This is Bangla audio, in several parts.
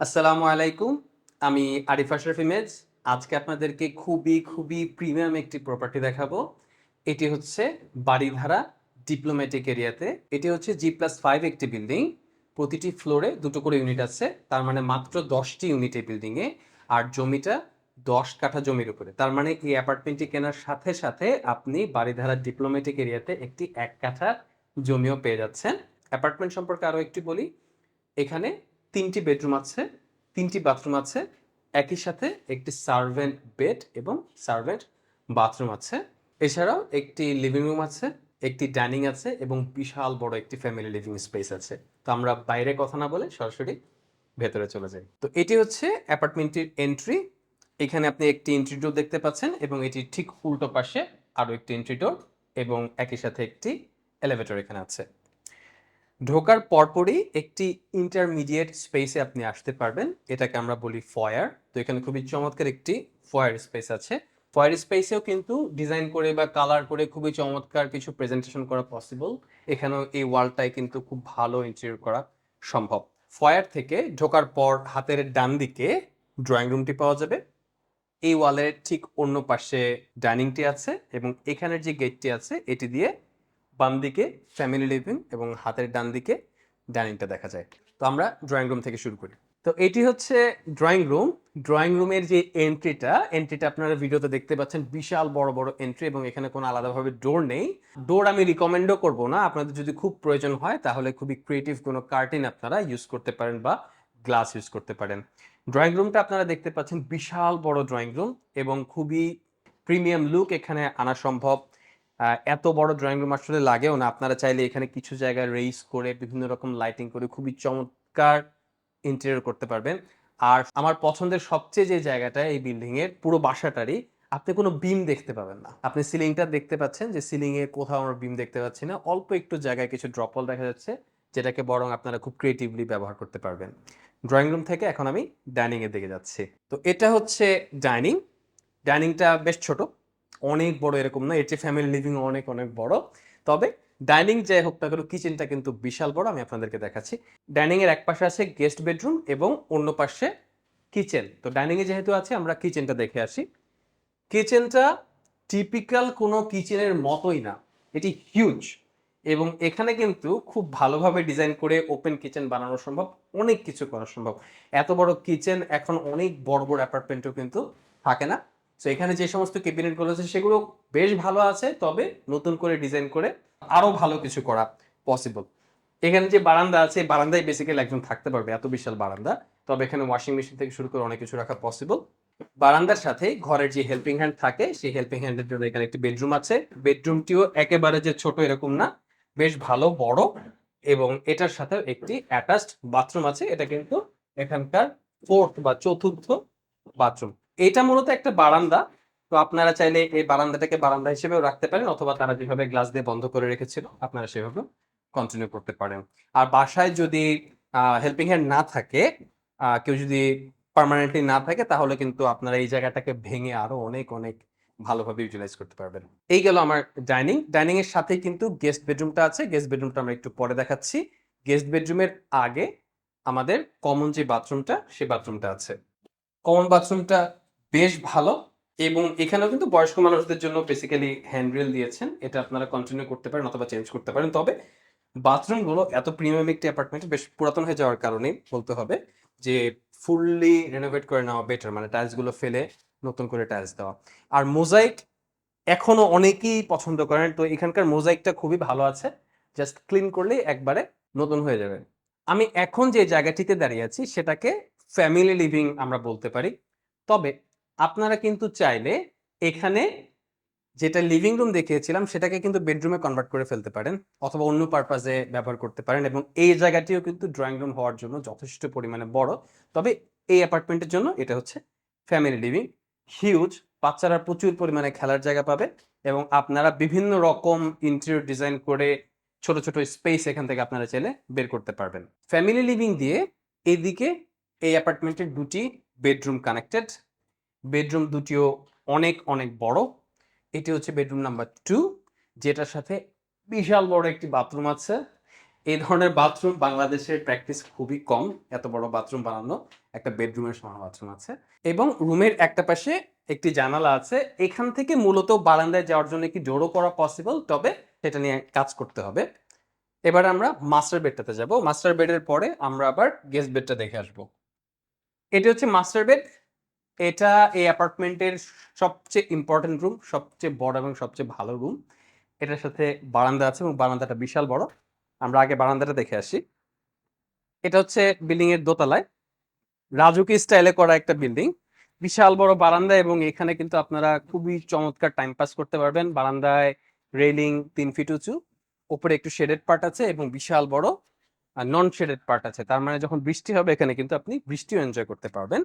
আসসালামু আলাইকুম, আমি আরিফ আশরাফ ইমেজ। আজকে আপনাদেরকে খুবই খুবই প্রিমিয়াম একটি প্রপার্টি দেখাবো। এটি হচ্ছে বাড়িধারা ডিপ্লোম্যাটিক এরিয়াতে এটি হচ্ছে জি প্লাস ফাইভ একটি বিল্ডিং প্রতিটি ফ্লোরে দুটো করে ইউনিট আছে, তার মানে মাত্র দশটি ইউনিট এই বিল্ডিংয়ে আর জমিটা দশ কাঠা জমির উপরে। তার মানে এই অ্যাপার্টমেন্টটি কেনার সাথে সাথে আপনি বাড়িধারা ডিপ্লোম্যাটিক এরিয়াতে একটি এক কাঠা জমিও পেয়ে যাচ্ছেন। অ্যাপার্টমেন্ট সম্পর্কে আরও একটি বলি। এখানে তিনটি বেডরুম আছে, তিনটি বাথরুম আছে, একই সাথে একটি সার্ভেন্ট বেড এবং সার্ভেন্ট বাথরুম আছে। এছাড়াও একটি লিভিং রুম আছে, একটি ডাইনিং আছে এবং বিশাল বড় একটি ফ্যামিলি লিভিং স্পেস আছে। তো আমরা বাইরে কথা না বলে সরাসরি ভেতরে চলে যাই। তো এটি হচ্ছে অ্যাপার্টমেন্টটির এন্ট্রি। এখানে আপনি একটি এন্ট্রি ডোর দেখতে পাচ্ছেন এবং এটি ঠিক উল্টো পাশে আরও একটি এন্ট্রি ডোর এবং একই সাথে একটি এলিভেটর এখানে আছে। ঢোকার পরপরই একটি ইন্টারমিডিয়েট স্পেসে আপনি আসতে পারবেন। এটাকে আমরা বলি ফয়ার তো এখানে খুবই চমৎকার একটি ফয়ার স্পেস আছে। ফয়ার স্পেসেও কিন্তু ডিজাইন করে বা কালার করে খুবই চমৎকার কিছু প্রেজেন্টেশন করা পসিবল এখানেও এই ওয়ালটাই কিন্তু খুব ভালো ইন্টেরিয়র করা সম্ভব। ফয়ার থেকে ঢোকার পর হাতের ডান দিকে ড্রয়িং রুমটি পাওয়া যাবে। এই ওয়ালের ঠিক অন্য পাশে ডাইনিংটি আছে এবং এখানের যে গেটটি আছে, এটি দিয়ে বাম দিকে ফ্যামিলি লিভিং এবং হাতের ডান দিকে ডাইনিংটা দেখা যায়। তো আমরা ড্রয়িং রুম থেকে শুরু করি। তো এটি হচ্ছে ড্রয়িং রুম ড্রয়িং রুমের যে এন্ট্রিটা এন্ট্রিটা আপনারা ভিডিওতে দেখতে পাচ্ছেন, বিশাল বড় বড় এন্ট্রি এবং এখানে কোনো আলাদাভাবে ডোর নেই। ডোর আমি রিকমেন্ডও করব না। আপনাদের যদি খুব প্রয়োজন হয়, তাহলে খুবই ক্রিয়েটিভ কোনো কার্টিন আপনারা ইউজ করতে পারেন বা গ্লাস ইউজ করতে পারেন। ড্রয়িং রুমটা আপনারা দেখতে পাচ্ছেন, বিশাল বড় ড্রয়িং রুম এবং খুবই প্রিমিয়াম লুক এখানে আনা সম্ভব। এত বড় ড্রয়িং রুম আসলে লাগেও না। আপনারা চাইলে এখানে কিছু জায়গায় রেইস করে, বিভিন্ন রকম লাইটিং করে খুবই চমৎকার ইন্টেরিয়র করতে পারবেন। আর আমার পছন্দের সবচেয়ে যে জায়গাটা এই বিল্ডিং এর, পুরো বাসাটারই, আপনি কোনো বিম দেখতে পাবেন না। আপনি সিলিংটা দেখতে পাচ্ছেন যে সিলিং এ কোথাও আমরা বিম দেখতে পাচ্ছি না। অল্প একটু জায়গায় কিছু ড্রপল দেখা যাচ্ছে, যেটাকে বরং আপনারা খুব ক্রিয়েটিভলি ব্যবহার করতে পারবেন। ড্রয়িং রুম থেকে এখন আমি ডাইনিং এর দিকে যাচ্ছি। তো এটা হচ্ছে ডাইনিং ডাইনিংটা বেশ ছোট। অনেক বড় এরকম না, এর চেয়ে ফ্যামিলি লিভিং অনেক অনেক বড়। তবে ডাইনিং যাই হোক না কেন কিচেনটা কিন্তু বিশাল বড়, আমি আপনাদেরকে দেখাচ্ছি। ডাইনিং এর এক পাশে আছে গেস্ট বেডরুম এবং অন্য পাশে কিচেন তো ডাইনিং এ যেহেতু আছে, আমরা কিচেনটা দেখে আসি। কিচেনটা টিপিক্যাল কোনো কিচেনের মতোই না, এটি হিউজ এবং এখানে কিন্তু খুব ভালোভাবে ডিজাইন করে ওপেন কিচেন বানানো সম্ভব, অনেক কিছু করা সম্ভব। এত বড় কিচেন এখন অনেক বড় বড় অ্যাপার্টমেন্টও কিন্তু থাকে না। তো এখানে যে সমস্ত ক্যাবিনেটগুলো আছে, সেগুলো বেশ ভালো আছে, তবে নতুন করে ডিজাইন করে আরও ভালো কিছু করা পসিবল এখানে যে বারান্দা আছে বারান্দায় বেসিক্যালি একজন থাকতে পারবে, এত বিশাল বারান্দা। তবে এখানে ওয়াশিং মেশিন থেকে শুরু করে অনেক কিছু রাখা পসিবল বারান্দার সাথে ঘরের যে হেল্পিং হ্যান্ড থাকে, সেই হেল্পিং হ্যান্ডের জন্য এখানে একটি বেডরুম আছে। বেডরুমটিও একেবারে যে ছোট এরকম না, বেশ ভালো, বড় এবং এটার সাথে একটি অ্যাটাচড বাথরুম আছে। এটা কিন্তু এখানকার ফোর্থ বা চতুর্থ বাথরুম এটা মূলত একটা বারান্দা। তো আপনারা চাইলে এই বারান্দাটাকে বারান্দা হিসেবেও রাখতে পারেন অথবা তারা যেভাবে গ্লাস দিয়ে বন্ধ করে রেখেছিল, আপনারা সেভাবে কন্টিনিউ করতে পারেন। আর বাসায় যদি হেল্পিং হ্যান্ড না থাকে কেউ যদি পার্মানেন্টলি না থাকে, তাহলে কিন্তু আপনারা এই জায়গাটাকে ভেঙে আরও অনেক অনেক ভালোভাবে ইউটিলাইজ করতে পারবেন। এই গেল আমার ডাইনিং ডাইনিং এর সাথে কিন্তু গেস্ট বেডরুমটা আছে। গেস্ট বেডরুমটা আমরা একটু পরে দেখাচ্ছি। গেস্ট বেডরুমের আগে আমাদের কমন যে বাথরুমটা সেই বাথরুমটা আছে। কমন বাথরুমটা বেশ ভালো এবং এখানেও কিন্তু বয়স্ক মানুষদের জন্য বেসিক্যালি হ্যান্ডরেল দিয়েছেন। এটা আপনারা কন্টিনিউ করতে পারেন অথবা চেঞ্জ করতে পারেন। তবে বাথরুমগুলো এত প্রিমিয়াম একটি অ্যাপার্টমেন্ট বেশ পুরাতন হয়ে যাওয়ার কারণে বলতে হবে যে ফুললি রেনোভেট করে নেওয়া বেটার মানে টাইলসগুলো ফেলে নতুন করে টাইলস দেওয়া। আর মোজাইক এখনও অনেকেই পছন্দ করেন। তো এখানকার মোজাইকটা খুবই ভালো আছে। জাস্ট ক্লিন করলেই একবারে নতুন হয়ে যাবে। আমি এখন যে জায়গাটিতে দাঁড়িয়ে আছি, সেটাকে ফ্যামিলি লিভিং আমরা বলতে পারি। তবে আপনারা কিন্তু চাইলে এখানে যেটা লিভিং রুম দেখিয়েছিলাম সেটাকে কিন্তু বেডরুমে কনভার্ট করে ফেলতে পারেন অথবা অন্য পারপাজে ব্যবহার করতে পারেন এবং এই জায়গাটিও কিন্তু ড্রয়িং রুম হওয়ার জন্য যথেষ্ট পরিমাণে বড়। তবে এই অ্যাপার্টমেন্টের জন্য এটা হচ্ছে ফ্যামিলি লিভিং হিউজ বাচ্চারা প্রচুর পরিমাণে খেলার জায়গা পাবে এবং আপনারা বিভিন্ন রকম ইন্টেরিয়র ডিজাইন করে ছোট ছোট স্পেস এখান থেকে আপনারা চাইলে বের করতে পারবেন। ফ্যামিলি লিভিং দিয়ে এদিকে এই অ্যাপার্টমেন্টের দুটি বেডরুম কানেক্টেড বেডরুম দুটিও অনেক অনেক বড়। এটি হচ্ছে বেডরুম নাম্বার টু, যেটার সাথে বিশাল বড় একটি বাথরুম আছে। এই ধরনের বাথরুম বাংলাদেশের প্র্যাকটিস খুবই কম, এত বড় বাথরুম বানানো একটা বেডরুমের সমান বাথরুম আছে। এবং রুমের একটা পাশে একটি জানালা আছে। এখান থেকে মূলত বারান্দায় যাওয়ার জন্য কি জোরও করা পসিবল তবে সেটা নিয়ে কাজ করতে হবে। এবার আমরা মাস্টার বেডটাতে যাব। মাস্টার বেডের পরে আমরা আবার গেস্ট বেডটা দেখে আসব। এটি হচ্ছে মাস্টার বেড। এটা এই অ্যাপার্টমেন্টের সবচেয়ে ইম্পর্টেন্ট রুম সবচেয়ে বড় এবং সবচেয়ে ভালো রুম এটার সাথে বারান্দা আছে এবং বারান্দাটা বিশাল বড়। আমরা আগে বারান্দাটা দেখে আসি। এটা হচ্ছে বিল্ডিং এর দোতলায়। রাজুকি স্টাইলে করা একটা বিল্ডিং বিশাল বড় বারান্দা এবং এখানে কিন্তু আপনারা খুবই চমৎকার টাইম পাস করতে পারবেন। বারান্দায় রেলিং তিন ফিট উঁচু। ওপরে একটু শেডেড পার্ট আছে এবং বিশাল বড় নন শেডেড পার্ট আছে। তার মানে যখন বৃষ্টি হবে এখানে কিন্তু আপনি বৃষ্টিও এনজয় করতে পারবেন।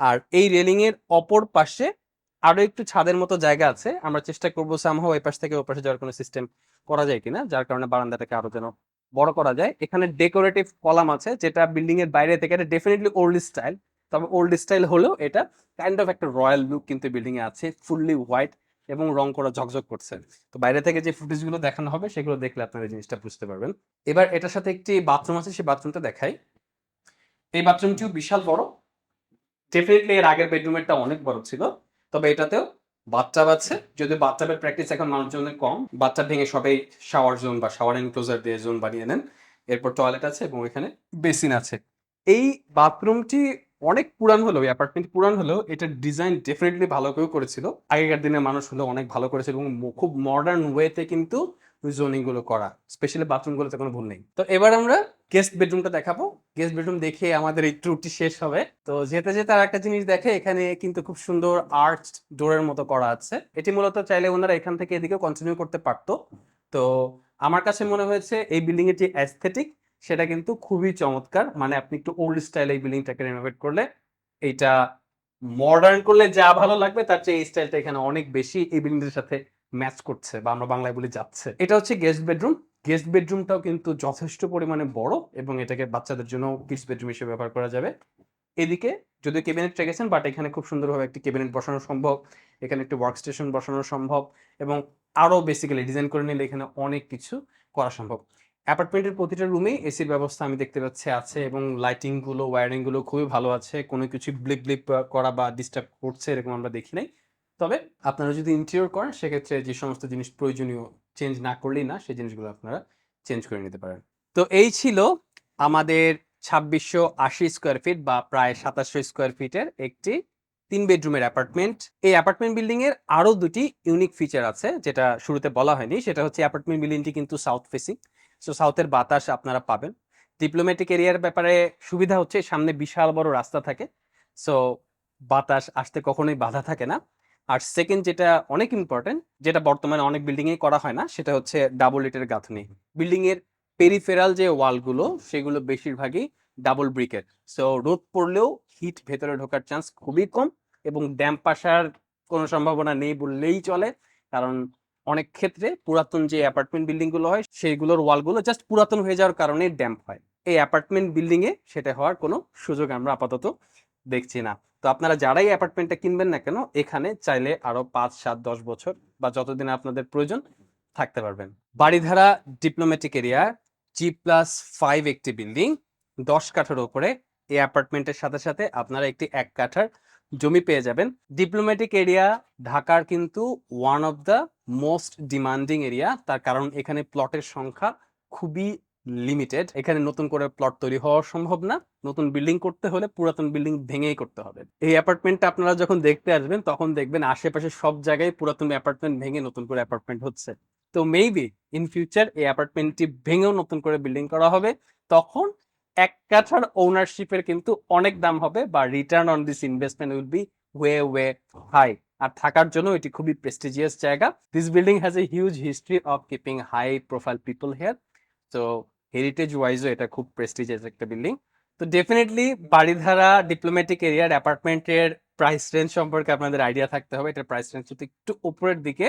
আর এই রেলিং এর অপর পাশে আরও একটু ছাদের মতো জায়গা আছে। আমরা চেষ্টা করব সামহাও এই পাশ থেকে ওই পাশে যাওয়ার কোনো সিস্টেম করা যায় কিনা, যার কারণে বারান্দাটাকে আরও যেন বড় করা যায়। এখানে ডেকোরেটিভ কলাম আছে, যেটা বিল্ডিং এর বাইরে থেকে এটা ডেফিনেটলি ওল্ড স্টাইল তবে ওল্ড স্টাইল হলেও এটা কাইন্ড অফ একটা রয়্যাল লুক কিন্তু বিল্ডিং এ আছে ফুললি হোয়াইট এবং রং করা ঝকঝক করছে তো বাইরে থেকে যে ফুটেজগুলো দেখানো হবে, সেগুলো দেখলে আপনারা জিনিসটা বুঝতে পারবেন। এবার এটার সাথে একটি বাথরুম আছে, সেই বাথরুমটা দেখাই। এই বাথরুমটিও বিশাল বড়। ডেফিনেটলি এর আগের বেডরুমেরটা অনেক বড় ছিল। তবে এটাতেও বাথটাব আছে। যদি বাথটাবের প্র্যাকটিস এখন মানুষজনের কম বাথটাব ভেঙে সবাই শাওয়ার জোন বা শাওয়ার এনক্লোজার দিয়ে জোন বানিয়ে নেন। এরপর টয়লেট আছে এবং এখানে বেসিন আছে। এই বাথরুমটি অনেক পুরান এই অ্যাপার্টমেন্ট পুরান হলেও, এটার ডিজাইন ডেফিনেটলি ভালো কেউ করেছিল। আগেকার দিনের মানুষ হলো অনেক ভালো করেছিল এবং খুব মডার্ন ওয়েতে কিন্তু জোনিংগুলো করা স্পেশালি বাথরুমগুলোতে কোনো ভুল নেই। তো এবার আমরা গেস্ট বেডরুমটা দেখাবো। গেস্ট বেডরুম দেখে আমাদের এই ট্যুরটি শেষ হবে। তো যেতে যেতে আর একটা জিনিস দেখে, এখানে কিন্তু খুব সুন্দর আর্চ ডোরের মতো করা আছে। এটি মূলত চাইলে ওনারা এখান থেকে এদিকেও কন্টিনিউ করতে পারতো। তো আমার কাছে মনে হয়েছে এই বিল্ডিং যে অ্যাস্থেটিক সেটা কিন্তু খুবই চমৎকার। মানে আপনি একটু ওল্ড স্টাইল এই বিল্ডিংটাকে রেনোভেট করলে এইটা মডার্ন করলে যা ভালো লাগবে, তার চেয়ে এই স্টাইলটা এখানে অনেক বেশি এই বিল্ডিংটার সাথে ম্যাচ করছে বা আমরা বাংলায় বলি যাচ্ছে। এটা হচ্ছে গেস্ট বেডরুম গেস্ট বেডরুমটাও কিন্তু যথেষ্ট পরিমাণে বড় এবং এটাকে বাচ্চাদের জন্য কিডস বেডরুম হিসেবে ব্যবহার করা যাবে। এদিকে যদিও ক্যাবিনেট রেখেছেন বাট এখানে খুব সুন্দরভাবে একটি ক্যাবিনেট বসানো সম্ভব, এখানে একটি ওয়ার্ক স্টেশন বসানো সম্ভব এবং আরও বেসিক্যালি ডিজাইন করে নিলে এখানে অনেক কিছু করা সম্ভব। অ্যাপার্টমেন্টের প্রতিটা রুমে এসির ব্যবস্থা আমি দেখতে পাচ্ছি আছে এবং লাইটিংগুলো ওয়ারিংগুলো খুবই ভালো আছে। কোনো কিছু ব্লিপ ব্লিপ করা বা ডিস্টার্ব করছে এরকম আমরা দেখি নাই। তবে আপনারা যদি ইন্টেরিয়র করেন, সেক্ষেত্রে যে সমস্ত জিনিস প্রয়োজনীয় চেঞ্জ না করলেই না, সেই জিনিসগুলো আপনারা চেঞ্জ করে নিতে পারেন। তো এই ছিল আমাদের ছাব্বিশশো আশি স্কোয়ার ফিট বা প্রায় সাতাশশো স্কোয়ার ফিটের একটি তিন বেডরুমের অ্যাপার্টমেন্ট এই অ্যাপার্টমেন্ট বিল্ডিং এর আরও দুটি ইউনিক ফিচার আছে, যেটা শুরুতে বলা হয়নি। সেটা হচ্ছে অ্যাপার্টমেন্ট বিল্ডিংটি কিন্তু সাউথ ফেসিং সো সাউথের বাতাস আপনারা পাবেন। ডিপ্লোম্যাটিক এরিয়ার ব্যাপারে সুবিধা হচ্ছে, সামনে বিশাল বড় রাস্তা থাকে। সো বাতাস আসতে কখনোই বাধা থাকে না। আর সেকেন্ড যেটা অনেক ইম্পর্টেন্ট যেটা বর্তমানে অনেক বিল্ডিং এ করা হয় না, সেটা হচ্ছে ডাবল ইটের গাঁথনি। বিল্ডিং এর পেরিফেরাল যে ওয়ালগুলো সেগুলো বেশিরভাগই ডাবল ব্রিকের সো রোদ পড়লেও হিট ভেতরে ঢোকার চান্স খুবই কম এবং ড্যাম্প আসার কোনো সম্ভাবনা নেই বললেই চলে। কারণ অনেক ক্ষেত্রে পুরাতন যে অ্যাপার্টমেন্ট বিল্ডিংগুলো হয়, সেইগুলোর ওয়ালগুলো জাস্ট পুরাতন হয়ে যাওয়ার কারণে ড্যাম্প হয়। এই অ্যাপার্টমেন্ট বিল্ডিং এ সেটা হওয়ার কোনো সুযোগ আমরা আপাতত দেখছি না। তো আপনারা যারাই অ্যাপার্টমেন্টটা কিনবেন না কেন, এখানে চাইলে আরও পাঁচ, সাত, দশ বছর বা যতদিন আপনাদের প্রয়োজন থাকতে পারবেন। Baridhara diplomatic area G plus five একটি বিল্ডিং দশ কাঠার উপরে। এই অ্যাপার্টমেন্টের সাথে সাথে আপনারা একটি এক কাঠার জমি পেয়ে যাবেন। ডিপ্লোম্যাটিক এরিয়া ঢাকার কিন্তু one of the most demanding area তার কারণ এখানে প্লটের সংখ্যা খুবই লিমিটেড এখানে নতুন করে প্লট তৈরি হওয়া সম্ভব না। নতুন বিল্ডিং করতে হলে পুরাতন বিল্ডিং ভেঙেই করতে হবে। এই অ্যাপার্টমেন্টটা আপনারা যখন দেখতে আসবেন, তখন দেখবেন আশেপাশে সব জায়গায় পুরাতন অ্যাপার্টমেন্ট ভেঙে নতুন করে অ্যাপার্টমেন্ট হচ্ছে। তো মেবি ইন ফিউচার এই অ্যাপার্টমেন্টটি ভেঙেও নতুন করে বিল্ডিং করা হবে। তখন এক কাঠার ওনারশিপের কিন্তু অনেক দাম হবে বা return on this investment will be way way high আর থাকার জন্য এটি খুবই প্রেস্টিজিয়াস জায়গা। This building has a huge history of keeping high profile people here তো হেরিটেজ ওয়াইজও এটা খুব প্রেস্টিজিয়াস একটা বিল্ডিং তো ডেফিনেটলি বাড়িধারা ডিপ্লোম্যাটিক এরিয়ার অ্যাপার্টমেন্টের প্রাইস রেঞ্জ সম্পর্কে আপনাদের আইডিয়া থাকতে হবে। এটার প্রাইস রেঞ্জ একটু উপরের দিকে।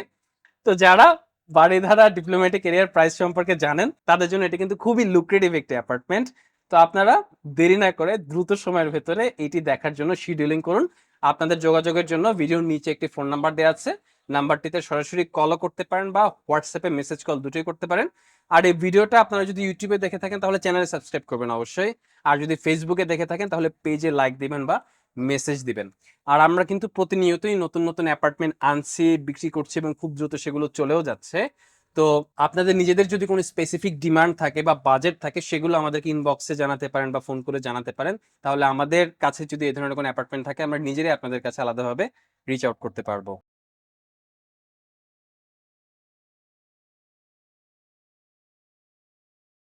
তো যারা বাড়িধারা ডিপ্লোম্যাটিক এরিয়ার প্রাইস সম্পর্কে জানেন, তাদের জন্য এটা কিন্তু খুবই লুক্রেটিভ একটি অ্যাপার্টমেন্ট তো আপনারা দেরি না করে দ্রুত সময়ের ভেতরে এটি দেখার জন্য শিডিউলিং করুন। আপনাদের যোগাযোগের জন্য ভিডিওর নিচে একটি ফোন নাম্বার দেওয়া আছে। নাম্বারটিতে সরাসরি কলও করতে পারেন বা হোয়াটসঅ্যাপে মেসেজ কল দুটোই করতে পারেন। আর এই ভিডিওটা আপনারা যদি ইউটিউবে দেখে থাকেন তাহলে চ্যানেলে সাবস্ক্রাইব করবেন অবশ্যই। আর যদি ফেসবুকে দেখে থাকেন তাহলে পেজে লাইক দিবেন বা মেসেজ দিবেন। আর আমরা কিন্তু প্রতিনিয়তই নতুন নতুন অ্যাপার্টমেন্ট আনছি, বিক্রি করছি এবং খুব দ্রুত সেগুলো চলেও যাচ্ছে। তো আপনাদের নিজেদের যদি কোনো স্পেসিফিক ডিমান্ড থাকে বা বাজেট থাকে, সেগুলো আমাদেরকে ইনবক্সে জানাতে পারেন বা ফোন করে জানাতে পারেন। তাহলে আমাদের কাছে যদি এ ধরনের কোনো অ্যাপার্টমেন্ট থাকে, আমরা নিজেরাই আপনাদের কাছে আলাদাভাবে রিচ আউট করতে পারব।